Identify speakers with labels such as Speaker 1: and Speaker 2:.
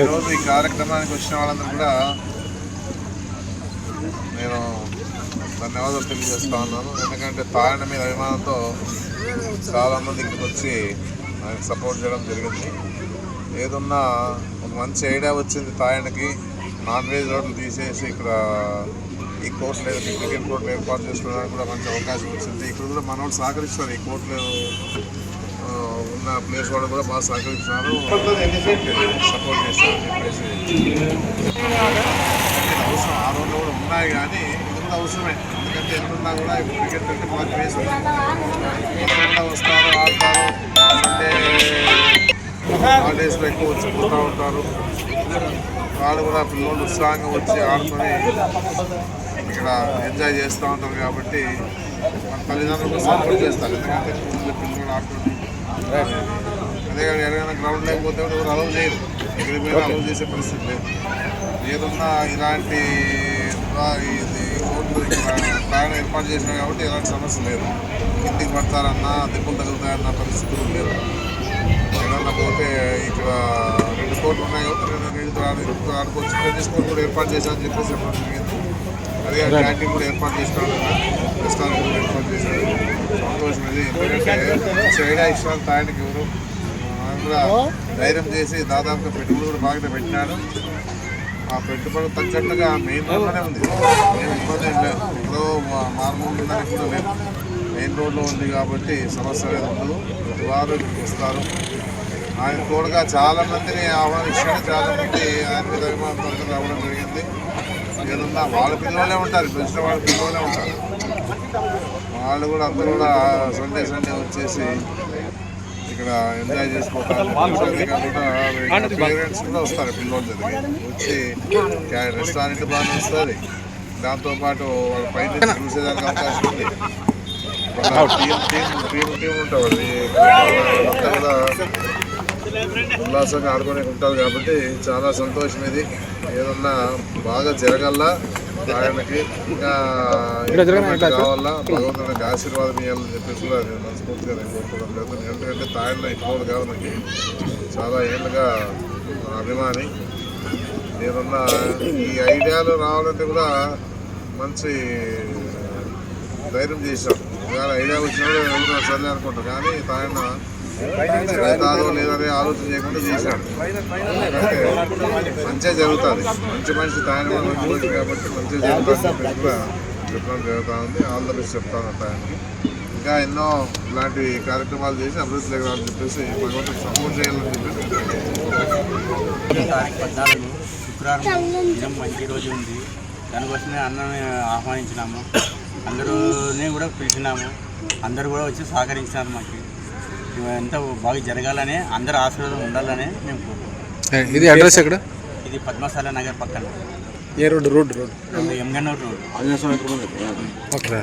Speaker 1: ఈరోజు ఈ కార్యక్రమానికి వచ్చిన వాళ్ళందరూ కూడా నేను ధన్యవాదాలు తెలియజేస్తా ఉన్నాను. ఎందుకంటే తాయన మీద అభిమానంతో చాలామంది ఇక్కడికి వచ్చి ఆయనకు సపోర్ట్ చేయడం జరిగింది. ఏదున్నా ఒక మంచి ఐడియా వచ్చింది తాయనకి నాన్ వెజ్ రోడ్లు తీసేసి ఇక్కడ ఈ కోర్టులు లేదు క్రికెట్ కోర్టులు ఏర్పాటు చేసుకోవడానికి కూడా మంచి అవకాశం వచ్చింది. ఇక్కడ కూడా మనోడు సహకరిస్తారు ఈ కోర్టులు. ఉన్న ప్లేస్ వాళ్ళు కూడా బాగా సహకరిస్తున్నారు సపోర్ట్ చేస్తారని చెప్పేసి. అవసరం ఆ రోజులు కూడా ఉన్నాయి కానీ ఇది కూడా అవసరమే. ఎందుకంటే ఎంతున్నా కూడా ఇప్పుడు క్రికెట్ అంటే బాగా ప్లేస్ వస్తారు ఆడతారు హాలిడేస్లో ఎక్కువ వచ్చి పోతూ ఉంటారు. వాళ్ళు కూడా పిల్లలు ఉత్సాహంగా వచ్చి ఆడుకొని ఇక్కడ ఎంజాయ్ చేస్తూ ఉంటారు కాబట్టి మన తల్లిదండ్రులు సపోర్ట్ చేస్తారు. ఎందుకంటే పిల్లలు ఆడుకుంటారు కానీ ఎక్కడైనా గ్రౌండ్ లేకపోతే ఎవరు అలౌ చేయరు. ఎక్కడికి పోయినా అలౌ చేసే పరిస్థితి లేదు. ఏదన్నా ఇలాంటి ఇక్కడ ప్రయాణం ఏర్పాటు చేసినాయి కాబట్టి ఎలాంటి సమస్య లేదు. కిందికి పడతారన్నా దెబ్బలు తగులుతాయన్న పరిస్థితులు లేదు. ఏదన్నా పోతే ఇక్కడ రెండు కోట్లు ఉన్నాయి కాబట్టి రెండు రెండు ఆడు ఆడుకోవచ్చు. టెన్నిస్ కోర్ట్ కూడా ఏర్పాటు చేశామని చెప్పేసి చెప్పడం జరిగింది అదే క్యాంటీన్ కూడా ఏర్పాటు చేసినాడు రెస్టారెంట్ కూడా ఏర్పాటు చేశాడు సంతోషం ఇది ఎందుకంటే మంచి ఐడియా ఇష్టాలు తాయడానికి ఎవరు కూడా ధైర్యం చేసి దాదాపుగా పెట్టుబడి కూడా బాగానే పెట్టినాడు ఆ పెట్టుబడి తగ్గట్టుగా మెయిన్ రోడ్లోనే ఉంది. ఏం ఇబ్బంది లేదు. ఇప్పుడు మార్మూలు ఉందని కూడా లేదు. మెయిన్ రోడ్లో ఉంది కాబట్టి సమస్య అనేది ఉండదు ప్రతి వారు వస్తారు ఆయన తోడుగా చాలా మందిని ఆహ్వానించాడు చాలా మంది ఆయన మీద అభిమానంతో రావడం జరిగింది. ఏదన్నా వాళ్ళ పిల్లలే ఉంటారు వచ్చిన వాళ్ళ పిల్లలే ఉంటారు వాళ్ళు కూడా అందరూ కూడా సండే సండే వచ్చేసి ఇక్కడ ఎంజాయ్ చేసుకోవటానికి పేరెంట్స్ కూడా వస్తారు పిల్లల దగ్గరికి వచ్చి రెస్టారెంట్ బాగానే వస్తుంది దాంతోపాటు వాళ్ళ పైన చూసేదానికి అవకాశం ఉంది టీం టీం టీం టీం ఉంటుంది కూడా ఉల్లాసంగా ఆడుకునే ఉంటుంది కాబట్టి చాలా సంతోషం ఇది. ఏదన్నా బాగా జరగల్లా ఆయనకి ఇంకా కావాలా భగవంతునికి ఆశీర్వాదం ఇవ్వాలని చెప్పేసి కూడా నేను మనస్ఫూర్తిగా నేను కోరుకోవడం జరుగుతుంది ఎందుకంటే తాయన ఇప్పుడు కాదు నాకు చాలా ఏళ్ళుగా అభిమాని. ఏదన్నా ఈ ఐడియాలు రావాలంటే కూడా మంచి ధైర్యం చేశాం. ఐడియా వచ్చినప్పుడు ఎవరు సర్లే అనుకుంటారు కానీ తాయన కాదో లేదనే ఆలోచన చేయకుండా చేశాడు. మంచిగా జరుగుతుంది. మంచి మనిషి తాయన మంచి కాబట్టి మంచిగా జరుగుతుంది. అని చెప్పడం జరుగుతూ ఉంది. ఆల్ ద బెస్ట్ చెప్తాను తాయనకి. ఇంకా ఎన్నో ఇలాంటి కార్యక్రమాలు చేసి అభివృద్ధి జరగాలని చెప్పేసి భగవంతుడు సపోర్ట్ చేయాలని చెప్పేసి
Speaker 2: తారీఖు పద్నాలుగు శుక్రవారం మంచి రోజు ఉంది. దానికోసమే అన్నని ఆహ్వానించినాము. అందరూని కూడా పిలిచినాము. అందరూ కూడా వచ్చి సహకరించినారు మాకు. ఎంత బాగా జరగాలని అందరు ఆశీర్వాదం ఉండాలని మేము కోరుకుంటున్నాం
Speaker 3: ఇది అడ్రస్ ఎక్కడ?
Speaker 2: ఇది పద్మశాల నగర్ పక్కన.
Speaker 3: ఏ road? Road road.
Speaker 2: Engannuru road.
Speaker 3: Okay.